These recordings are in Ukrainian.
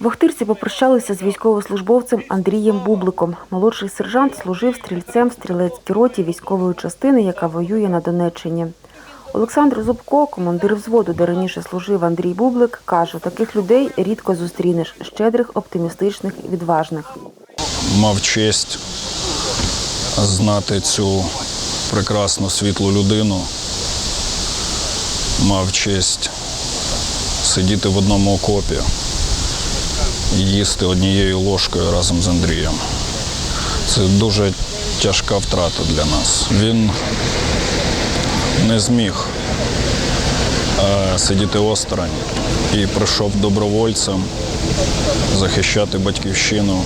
В попрощалися з військовослужбовцем Андрієм Бубликом. Молодший сержант служив стрільцем в стрілецькій роті військової частини, яка воює на Донеччині. Олександр Зубко, командир взводу, де раніше служив Андрій Бублик, каже, таких людей рідко зустрінеш – щедрих, оптимістичних і відважних. мав честь знати цю прекрасну світлу людину, мав честь сидіти в одному окопі і їсти однією ложкою разом з Андрієм. Це дуже тяжка втрата для нас. Він не зміг е, сидіти осторонь і прийшов добровольцем захищати батьківщину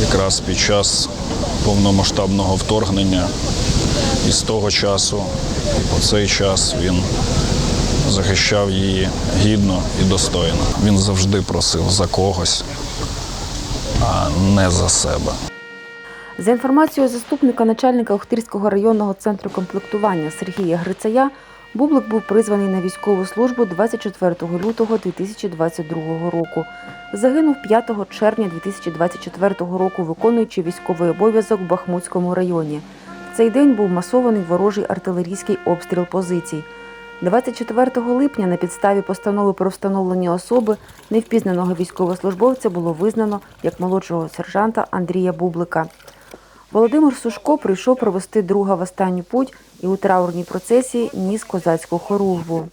якраз під час повномасштабного вторгнення. І з того часу, і по цей час він захищав її гідно і достойно. Він завжди просив за когось, а не за себе. За інформацією заступника начальника Охтирського районного центру комплектування Сергія Грицая, Бублик був призваний на військову службу 24 лютого 2022 року. Загинув 5 червня 2024 року, виконуючи військовий обов'язок в Бахмутському районі. В цей день був масований ворожий артилерійський обстріл позицій. 24 липня на підставі постанови про встановлення особи невпізнаного військовослужбовця було визнано як молодшого сержанта Андрія Бублика. Володимир Сушко прийшов провести друга в останню путь і у траурній процесії ніс козацьку хоругву.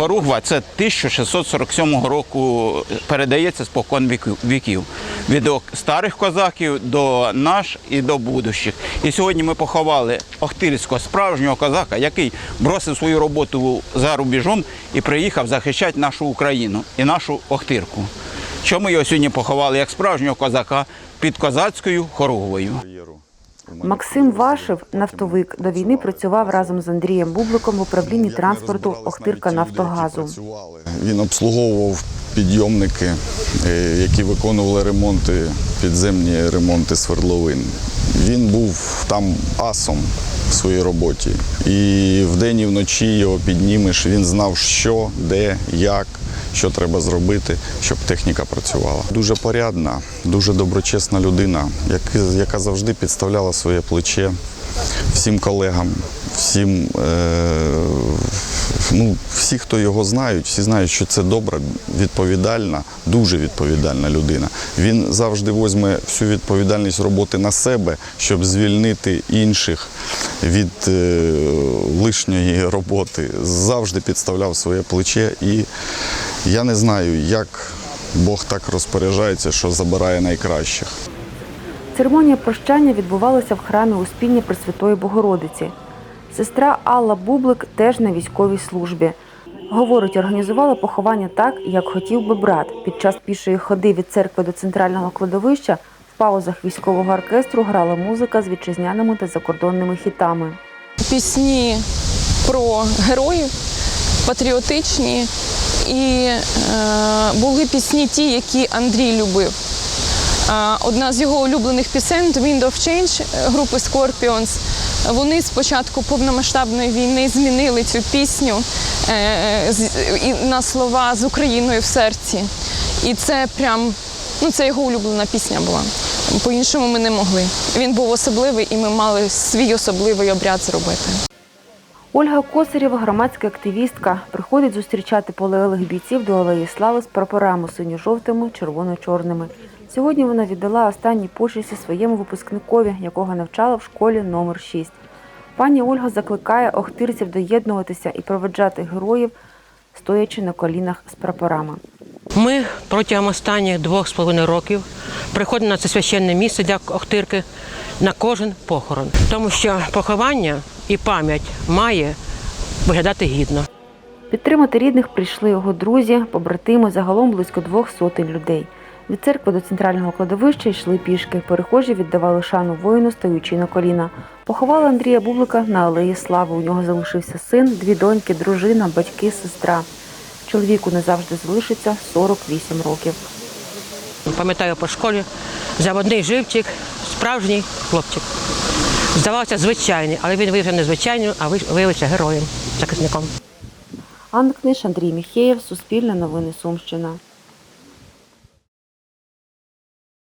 Поругва це 1647 року передається спокон віків. Від старих козаків до наш і до будущих. І сьогодні ми поховали Охтирського справжнього козака, який бросив свою роботу за рубежом і приїхав захищати нашу Україну і нашу Охтирку. Що ми його сьогодні поховали як справжнього козака під козацькою хоругвою. Максим Вашев, нафтовик, до війни працював разом з Андрієм Бубликом в управлінні транспорту Охтирка Нафтогазу. Він обслуговував підйомники, е, які виконували ремонти, підземні ремонти свердловин. Він був там асом в своїй роботі. І вдень і вночі його піднімеш. Він знав, що, де, як, що треба зробити, щоб техніка працювала. Дуже порядна, дуже доброчесна людина, яка- завжди підставляла своє плече всім колегам, всім, е, ну, всі, хто його знають, всі знають, що це добра, відповідальна, дуже відповідальна людина. Він завжди візьме всю відповідальність роботи на себе, щоб звільнити інших від е, лишньої роботи. Завжди підставляв своє плече. І я не знаю, як Бог так розпоряджається, що забирає найкращих. Церемонія прощання відбувалася в храмі Успіння Пресвятої Богородиці. Сестра Алла Бублик теж на військовій службі. Говорить, організувала поховання так, як хотів би брат. Під час пішої ходи від церкви до центрального кладовища в паузах військового оркестру грала музика з вітчизняними та закордонними хітами. пісні про героїв, патріотичні. І е, були пісні ті, які Андрій любив. Е, одна з його улюблених пісень «The Wind of Change» групи Scorpions. Вони з початку повномасштабної війни змінили цю пісню е, на слова з Україною в серці. І це прям ну, це його улюблена пісня була. По-іншому ми не могли. Він був особливий, і ми мали свій особливий обряд зробити. Ольга Косарєва, громадська активістка, приходить зустрічати полеглих бійців до Алеї Слави з прапорами синьо-жовтими, червоно-чорними. Сьогодні вона віддала останні почесті своєму випускникові, якого навчала в школі номер 6. Пані Ольга закликає охтирців доєднуватися і проведжати героїв, стоячи на колінах з прапорами. Ми протягом останніх двох з половиною років приходимо на це священне місце для Охтирки на кожен похорон, тому що поховання і пам'ять має виглядати гідно. Підтримати рідних прийшли його друзі, побратими, загалом близько двох сотень людей. Від церкви до центрального кладовища йшли пішки. Перехожі віддавали шану воїну, стоючи на коліна. Поховали Андрія Бублика на алеї Слави. У нього залишився син, дві доньки, дружина, батьки, сестра. Чоловіку не завжди залишиться 48 років. Пам'ятаю по школі заводний живчик, справжній хлопчик. Здавався звичайний, але він виявився не звичайним, а виявився героєм, захисником. Анна Книж, Андрій Міхеєв, Суспільне новини Сумщина.